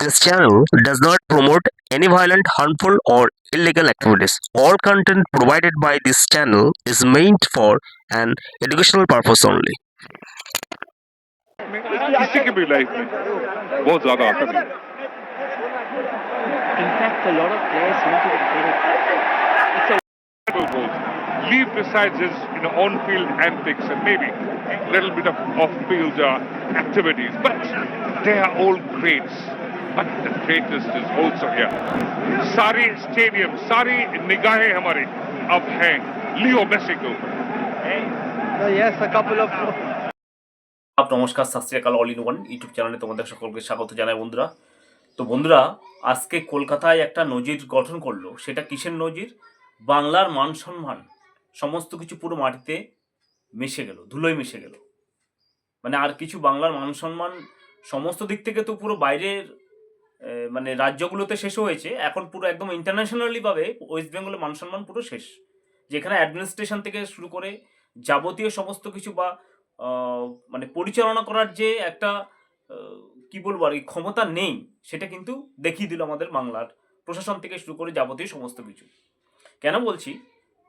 This channel does not promote any violent, harmful, or illegal activities. All content provided by this channel is meant for an educational purpose only. में किसी की भी life में बहुत ज्यादा आता नहीं In fact, a lot of players want to get it. goals. Leave besides his you know, on-field antics and maybe a little bit of off-field uh, activities, but they are all greats. But the greatest is also here. सारी stadium सारी निगाहें हमारी अब हैं Leo Messi के ऊपर So yes, a couple of up নমস্কার সত শ্রী আকাল অল ইন ওয়ান ইউটিউব চ্যানেলে তোমাদের সকলকে স্বাগত জানাই বন্ধুরা তো বন্ধুরা আজকে কলকাতায় একটা নজির গঠন করলো সেটা কিসের নজির বাংলার মান সম্মান সমস্ত কিছু পুরো মাটিতে মিশে গেল ধুলোয় মিশে গেল মানে আর কিছু বাংলার মান সম্মান সমস্ত দিক থেকে তো পুরো বাইরের আহ, মানে রাজ্যগুলোতে শেষ হয়েছে, এখন পুরো একদম ইন্টারন্যাশনালি ভাবে ওয়েস্ট বেঙ্গলের মান সম্মান পুরো শেষ। যেখানে অ্যাডমিনিস্ট্রেশন থেকে শুরু করে যাবতীয় সমস্ত কিছু বা মানে পরিচালনা করার যে একটা কি বলব আর ক্ষমতা নেই, সেটা কিন্তু দেখিয়ে দিল আমাদের বাংলার প্রশাসন থেকে শুরু করে যাবতীয় সমস্ত কিছু। কেন বলছি?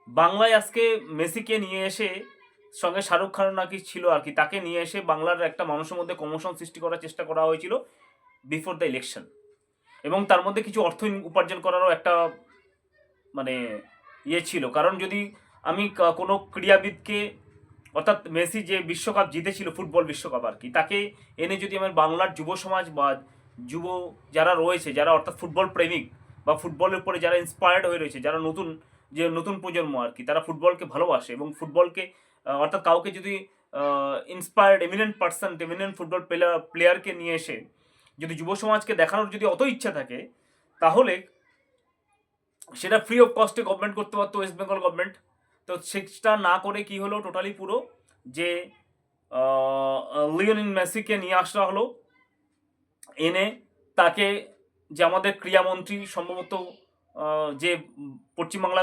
বাংলায় আজকে মেসিকে নিয়ে এসে সঙ্গে শাহরুখ খান নাকি ছিল আর কি, তাকে নিয়ে এসে বাংলার একটা মানুষের মধ্যে কমোশন সৃষ্টি করার চেষ্টা করা হয়েছিল বিফোর দ্য ইলেকশন এবং তার মধ্যে কিছু অর্থ উপার্জন করারও একটা মানে ইয়ে ছিল। কারণ যদি আমি কোনো ক্রীড়াবিদকে, অর্থাৎ মেসি যে বিশ্বকাপ জিতেছিল, ফুটবল বিশ্বকাপ আর কি, তাকে এনে যদি আমার বাংলার যুব সমাজ বা যুব যারা রয়েছে, যারা অর্থাৎ ফুটবল প্রেমিক বা ফুটবলের উপরে যারা ইন্সপায়ার্ড হয়ে রয়েছে, যারা নতুন, যে নতুন প্রজন্ম আর কি, তারা ফুটবলকে ভালোবাসে এবং ফুটবলকে অর্থাৎ কাউকে যদি inspired eminent person eminent football player প্লেয়ারকে নিয়ে এসে যদি যুব সমাজকে দেখানোর যদি অত ইচ্ছা থাকে, তাহলে সেটা ফ্রি অফ কস্টে গভর্নমেন্ট করতে পারতো ওয়েস্ট বেঙ্গল গভর্নমেন্ট তো সেটা না করে কি হলো টোটালি পুরো? যে লিওনিন মেসিকে নিয়ে আসা হলো। এনে তাকে যে আমাদের ক্রীড়ামন্ত্রী সম্ভবত যে পশ্চিমবাংলা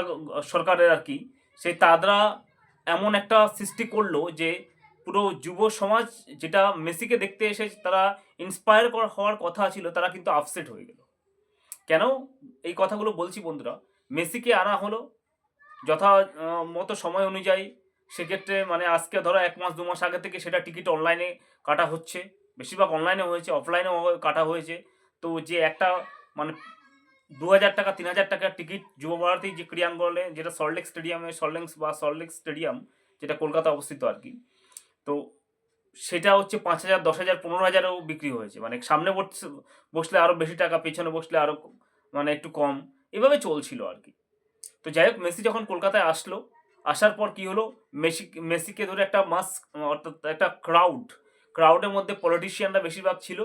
সরকারের আর কি সেই তাদরা এমন একটা সৃষ্টি করল যে পুরো যুব সমাজ যেটা মেসিকে দেখতে এসে তারা ইন্সপায়ার হওয়ার কথা ছিল, তারা কিন্তু আপসেট হয়ে গেল। কেন? এই কথাগুলো বলছি বন্ধুরা, মেসিকে আনা হলো যথা মতো সময় অনুযায়ী। সেক্ষেত্রে মানে আজকে ধরো এক মাস, দু মাস আগে থেকে সেটা টিকিট অনলাইনে কাটা হচ্ছে। বেশিরভাগ অনলাইনে হয়েছে অফলাইনেও কাটা হয়েছে। তো যে একটা মানে দু হাজার টাকা, তিন হাজার টাকার টিকিট যুব ভারতী যে ক্রীড়াঙ্গনে, যেটা সল্টলেক স্টেডিয়ামে সল্টলেক্স বা সল্টলেক স্টেডিয়াম যেটা কলকাতা অবস্থিত আর কি তো সেটা হচ্ছে পাঁচ হাজার, দশ হাজার, পনেরো হাজারও বিক্রি হয়েছে। মানে সামনে বসে বসলে আরও বেশি টাকা, পেছনে বসলে আরও মানে একটু কম। এভাবে চলছিল আর কি। তো যাই হোক, মেসি যখন কলকাতায় আসলো, আসার পর কি হলো? মেসি, মেসিকে ধরে একটা মাস অর্থাৎ একটা ক্রাউড ক্রাউডের মধ্যে পলিটিশিয়ানরা বেশিরভাগ ছিল।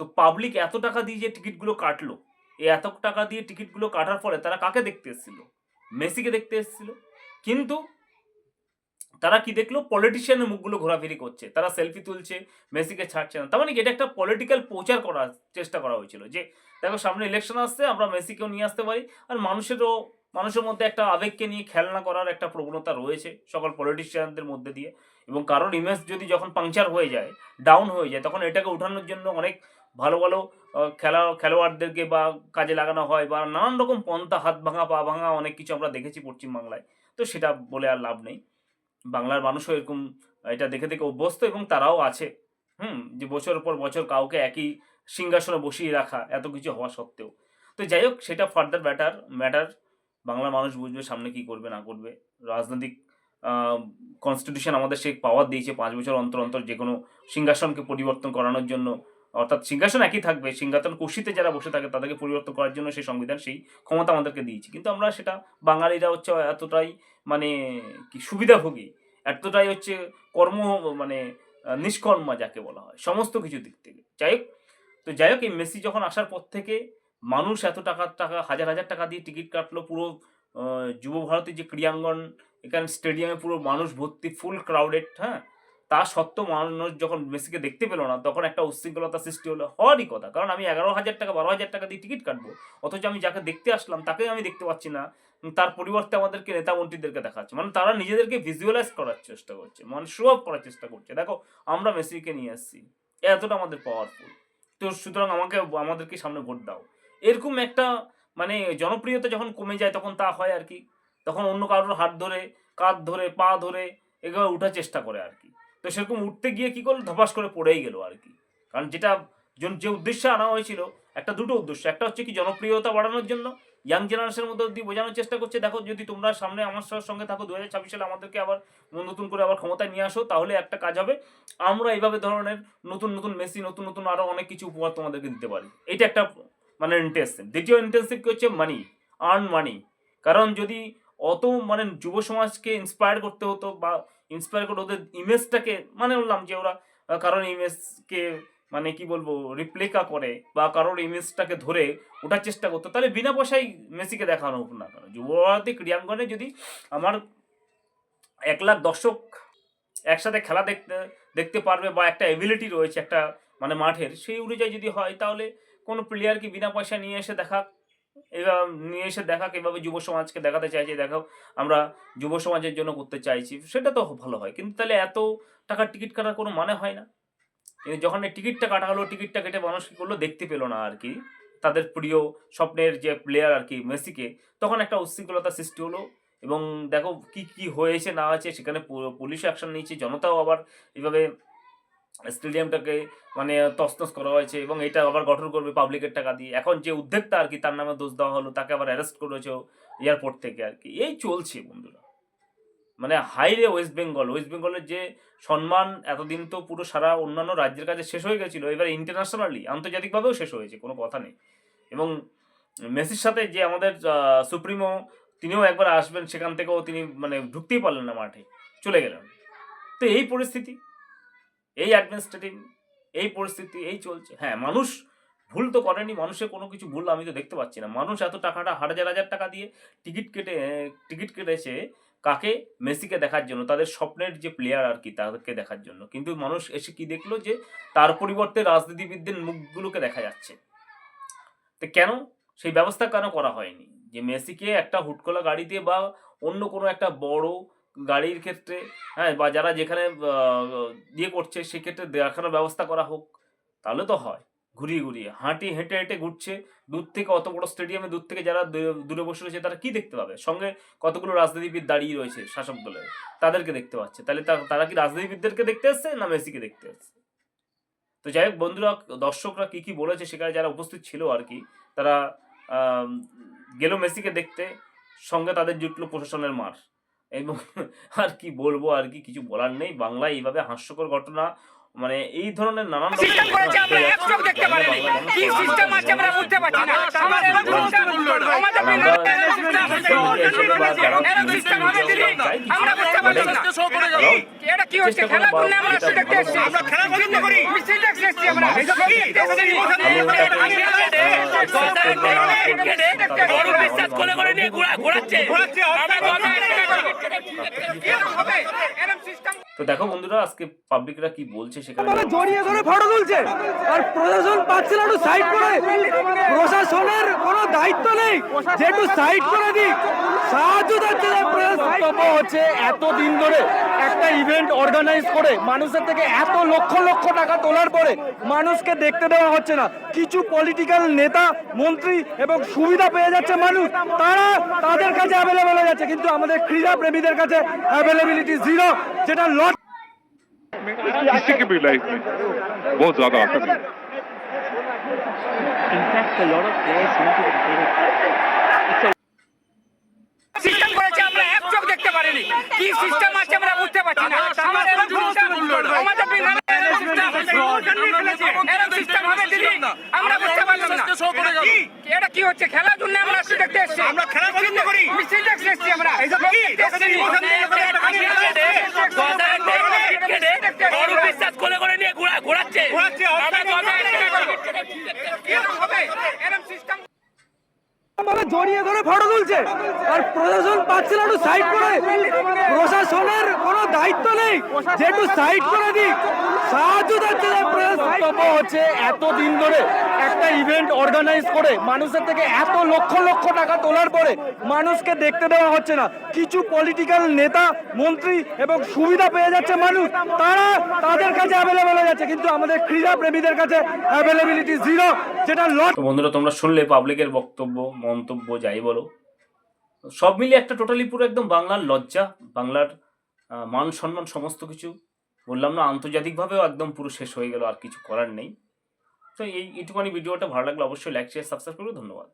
তো পাবলিক এত টাকা দিয়ে যে টিকিটগুলো কাটলো এই এত টাকা দিয়ে টিকিটগুলো কাটার ফলে তারা কাকে দেখতে এসেছিল? মেসিকে দেখতে এসেছিল। কিন্তু তারা কি দেখল? পলিটিশিয়ানের মুখগুলো ঘোরাফেরি করছে। তারা সেলফি তুলছে, মেসিকে ছাড়ছে না। তার মানে এটা একটা পলিটিক্যাল প্রচার করার চেষ্টা করা হয়েছিল যে, দেখো সামনে ইলেকশন আসছে, আমরা মেসিকেও নিয়ে আসতে পারি। আর মানুষেরও, মানুষের মধ্যে একটা আবেগকে নিয়ে খেলনা করার একটা প্রবণতা রয়েছে সকল পলিটিশিয়ানদের মধ্যে দিয়ে। এবং কারোর ইমেজ যদি যখন পাংচার হয়ে যায় ডাউন হয়ে যায়, তখন এটাকে ওঠানোর জন্য অনেক ভালো ভালো খেলা, খেলোয়াড়দেরকে বা কাজে লাগানো হয় বা নানান রকম পন্থা, হাত ভাঙা, পা ভাঙা অনেক কিছু আমরা দেখেছি পশ্চিমবাংলায়। তো সেটা বলে আর লাভ নেই। বাংলার মানুষও এরকম, এটা দেখে দেখে অভ্যস্ত এবং তারাও আছে। হুম, যে বছরের পর বছর কাউকে একই সিংহাসনে বসিয়ে রাখা, এত কিছু হওয়া সত্ত্বেও। তো যাই হোক, সেটা ফার্দার ব্যাটার ম্যাটার বাংলার মানুষ বুঝবে সামনে কি করবে, না করবে। রাজনৈতিক কনস্টিটিউশন আমাদের সেই পাওয়ার দিয়েছে পাঁচ বছর অন্তর অন্তর যে কোনো সিংহাসনকে পরিবর্তন করানোর জন্য। অর্থাৎ সিংহাসন একই থাকবে, সিংহাসন কুশিতে যারা বসে থাকে তাদেরকে পরিবর্তন করার জন্য সেই সংবিধান, সেই ক্ষমতা আমাদেরকে দিয়েছে। কিন্তু আমরা সেটা বাঙালিরা হচ্ছে এতটাই মানে কি সুবিধাভোগী। এতটাই হচ্ছে কর্ম মানে নিষ্কর্মা যাকে বলা হয়, সমস্ত কিছু দিক থেকে। যাই হোক, তো যাই হোক, এই মেসি যখন আসার পর থেকে মানুষ এত টাকা টাকা, হাজার হাজার টাকা দিয়ে টিকিট কাটলো, পুরো যুব ভারতী যে ক্রীড়াঙ্গন, এখানে স্টেডিয়ামে পুরো মানুষ ভর্তি, ফুল ক্রাউডেড হ্যাঁ? তা সত্ত্বেও মানুষ যখন মেসিকে দেখতে পেল না, তখন একটা উচ্ছৃঙ্খলতা সৃষ্টি হলো হওয়ারই কথা। কারণ আমি এগারো হাজার টাকা, বারো হাজার টাকা দিয়ে টিকিট কাটবো, অথচ আমি যাকে দেখতে আসলাম তাকে আমি দেখতে পাচ্ছি না। তার পরিবর্তে আমাদেরকে নেতা মন্ত্রীদেরকে দেখাচ্ছে। মানে তারা নিজেদেরকে ভিজুয়ালাইজ করার চেষ্টা করছে মানে শো অফ করার চেষ্টা করছে। দেখো, আমরা মেসিকে নিয়ে আসছি এতটা আমাদের পাওয়ারফুল তো সুতরাং আমাকে, আমাদেরকে সামনে ভোট দাও। এরকম একটা মানে জনপ্রিয়তা যখন কমে যায়, তখন তা হয় আর কি। তখন অন্য কারোর হাত ধরে, কাঁধ ধরে, পা ধরে এগুলো উঠার চেষ্টা করে আর কি। তো সেরকম উঠতে গিয়ে কি করল? ধপাস করে পড়েই গেল আর কি। কারণ যেটা যে উদ্দেশ্যে আনা হয়েছিল, একটা দুটো উদ্দেশ্য। একটা হচ্ছে কি জনপ্রিয়তা বাড়ানোর জন্য ইয়াং জেনারেশনের মধ্যে দিয়ে বোঝানোর চেষ্টা করছে, দেখো যদি তোমরা সামনে আমার সঙ্গে থাকো দু হাজার ছাব্বিশ সালে আমাদেরকে আবার নতুন করে আবার ক্ষমতায় নিয়ে আসো, তাহলে একটা কাজ হবে, আমরা এইভাবে ধরনের নতুন নতুন মেসি, নতুন নতুন আরও অনেক কিছু উপহার তোমাদেরকে দিতে পারি। এটা একটা মানে ইন্টেনসিভ দ্বিতীয় ইন্টেনসিভ কি হচ্ছে? মানি আর্ন মানি কারণ যদি অত মানে যুব সমাজকে ইন্সপায়ার করতে হতো বা ইন্সপায়ার করে ওদের ইমেজটাকে মানে বললাম যে ওরা, কারণ ইমেজকে মানে কি বলব রিপ্লেকা করে বা কারোর ইমেজটাকে ধরে ওঠার চেষ্টা করতো। তাহলে বিনা পয়সায় মেসিকে দেখানো হোক না কেন? যুবভারতী ক্রীড়াঙ্গনে যদি আমার এক লাখ দর্শক একসাথে খেলা দেখতে দেখতে পারবে বা একটা এবিলিটি রয়েছে একটা মানে মাঠের, সেই অনুযায়ী যদি হয়, তাহলে কোনো প্লেয়ারকে বিনা পয়সা নিয়ে এসে দেখা এবার নিয়ে এসে দেখাক, এভাবে যুব সমাজকে দেখাতে চাইছে দেখো আমরা যুব সমাজের জন্য করতে চাইছি, সেটা তো ভালো হয়। কিন্তু তাহলে এত টাকার টিকিট কাটার কোনো মানে হয় না। কিন্তু যখন এই টিকিটটা কাটা হলো, টিকিটটা কেটে মানুষ কী করল? দেখতে পেল না আর কি। তাদের প্রিয় স্বপ্নের যে প্লেয়ার আর কি, মেসিকে, তখন একটা উচ্ছৃঙ্খলতা সৃষ্টি হলো এবং দেখো কি কি হয়েছে, না হয়েছে, সেখানে পুলিশ অ্যাকশন নিয়েছে, জনতাও আবার এইভাবে স্টেডিয়ামটাকে মানে তছনছ করা হয়েছে এবং এটা আবার গঠন করবে পাবলিকের টাকা দিয়ে। এখন যে উদ্যোক্তা আর কি, তার নামে দোষ দেওয়া হলো, তাকে আবার অ্যারেস্ট করেছে এয়ারপোর্ট থেকে আর কি। এই চলছে বন্ধুরা। মানে হাইরে ওয়েস্ট বেঙ্গল ওয়েস্ট বেঙ্গলের যে সম্মান এতদিন তো পুরো সারা অন্যান্য রাজ্যের কাছে শেষ হয়ে গেছিল, এবার ইন্টারন্যাশনালি আন্তর্জাতিকভাবেও শেষ হয়েছে, কোনো কথা নেই। এবং মেসির সাথে যে আমাদের সুপ্রিমো, তিনিও একবার আসবেন, সেখান থেকেও তিনি মানে ঢুকতেই পারলেন না মাঠে, চলে গেলেন। তো এই পরিস্থিতি, এই অ্যাডমিনিস্ট্রেটিভ এই পরিস্থিতি, এই চলছে। হ্যাঁ মানুষ ভুল তো করেনি, মানুষের কোনো কিছু ভুল আমি তো দেখতে পাচ্ছি না। মানুষ এত টাকাটা, হাজার হাজার টাকা দিয়ে টিকিট কেটে, টিকিট কেটেছে কাকে? মেসিকে দেখার জন্য, তাদের স্বপ্নের যে প্লেয়ার আর কি তাদেরকে দেখার জন্য। কিন্তু মানুষ এসে কি দেখল যে, তার পরিবর্তে রাজনীতিবিদদের মুখগুলোকে দেখা যাচ্ছে। তো কেন? সেই ব্যবস্থা কেন করা হয়নি? যে মেসিকে একটা হুটকোলা গাড়িতে বা অন্য কোনো একটা বড় গাড়ির ক্ষেত্রে হ্যাঁ বা যারা যেখানে ইয়ে করছে, সেক্ষেত্রে দেখানোর ব্যবস্থা করা হোক, তাহলে তো হয়। ঘুরিয়ে ঘুরিয়ে। হাঁটি, হেঁটে হেঁটে ঘুরছে। দূর থেকে অত বড় স্টেডিয়ামে দূর থেকে যারা দূরে- বসে রয়েছে, তারা কি দেখতে পাবে? সঙ্গে কতগুলো রাজনীতিবিদ দাঁড়িয়ে রয়েছে শাসক দলের? তাদেরকে দেখতে পাচ্ছে। তাহলে তারা কি রাজনীতিবিদদেরকে দেখতে আসছে না মেসিকে দেখতে আসছে? তো যাই হোক বন্ধুরা, দর্শকরা কি কি বলেছে সেখানে যারা উপস্থিত ছিল আর কি, তারা গেল মেসিকে দেখতে। সঙ্গে তাদের জুটলো প্রশাসনের মার। এবং আর কি বলব আর কি, কিছু বলার নেই। বাংলায় এইভাবে হাস্যকর ঘটনা মানে এই ধরনের নানান সিস্টেম করেছে আমরা ঘটনা দেখতে পারিনি কি সিস্টেম আছে আমরা বুঝতে পারছি না আমার আমাদের আমরা বিনা- আমরা এরকম সিস্টেম হবে দিদি আমরা বুঝতে পারছি না এটা কি হচ্ছে খেলা করলে আমরা আসলে দেখতে এসেছি আমরা খেলা পছন্দ করি মিছিল দেখতে এসেছি আমরা এই তো দেখতে এসেছি। বিশ্বাস করে করে নিয়ে ঘোরাচ্ছে এরকম হবে এরকম সিস্টেম তো দেখো বন্ধুরা আজকে পাবলিকরা কি বলছে সেখানে জড়িয়ে ধরে ফটো তুলছে। আর প্রশাসন পাচ্ছে না একটু সাইড করে। প্রশাসনের কোনো দায়িত্ব নেই যে একটু সাইড করে দিক। সাহায্য যাচ্ছে হচ্ছে এত দিন ধরে একটা ইভেন্ট অর্গানাইজ করে মানুষের থেকে এত লক্ষ লক্ষ টাকা তোলার পরে মানুষকে দেখতে দেওয়া হচ্ছে না। কিছু পলিটিক্যাল নেতা মন্ত্রী এবং সুবিধা পেয়ে যাচ্ছে মানুষ তারা তাদের কাছে অ্যাভেলেবেল হয়ে যাচ্ছে কিন্তু আমাদের ক্রীড়া প্রেমীদের কাছে অ্যাভেলেবিলিটি জিরো যেটা লট किसी की भी लाइफ में बहुत ज्यादा आता है In fact, a lot of players want to get it. System করেছে আমরা এক চোখ দেখতে পারিনি কি সিস্টেম আছে আমরা বুঝতে পারছি না আমার এরকম সিস্টেম আমাদের আমরা বুঝতে পারলাম না। এটা কি? হচ্ছে? খেলার জন্য আমরা আসলে দেখতে এসেছি। আমরা। খেলা করি আমরা এই তো দেখতে এসেছি বিশ্বাস করে করে নিয়ে ঘোরাচ্ছে এরকম হবে এরকম সিস্টেম মানে জড়িয়ে ধরে ফটো তুলছে। আর প্রশাসন পাচ্ছে না একটু সাইড করে। প্রশাসনের কোনো দায়িত্ব নেই যে একটু সাইড করে দিক। সাহায্য দিচ্ছে না হচ্ছে এত দিন ধরে একটা ইভেন্ট অর্গানাইজ করে মানুষের থেকে এত লক্ষ লক্ষ টাকা তোলার পরে মানুষকে দেখতে দেওয়া হচ্ছে না। কিছু পলিটিক্যাল নেতা মন্ত্রী এবং সুবিধা পেয়ে যাচ্ছে মানুষ। তারা তাদের কাছে অ্যাভেলেবেল হয়ে যাচ্ছে কিন্তু আমাদের ক্রীড়া প্রেমীদের কাছে অ্যাভেলেবিলিটি জিরো যেটা লট বন্ধুরা তোমরা শুনলে পাবলিকের বক্তব্য মন্তব্য। যাই বলো। সব মিলিয়ে একটা টোটালি পুরো একদম বাংলার লজ্জা, বাংলার মান সম্মান সমস্ত কিছু। বললাম না, আন্তর্জাতিকভাবেও একদম পুরো শেষ হয়ে গেল, আর কিছু করার নেই। তো এই এইটুখানি ভিডিওটা ভালো লাগলে অবশ্যই লাইক শেয়ার সাবস্ক্রাইব করবে। ধন্যবাদ।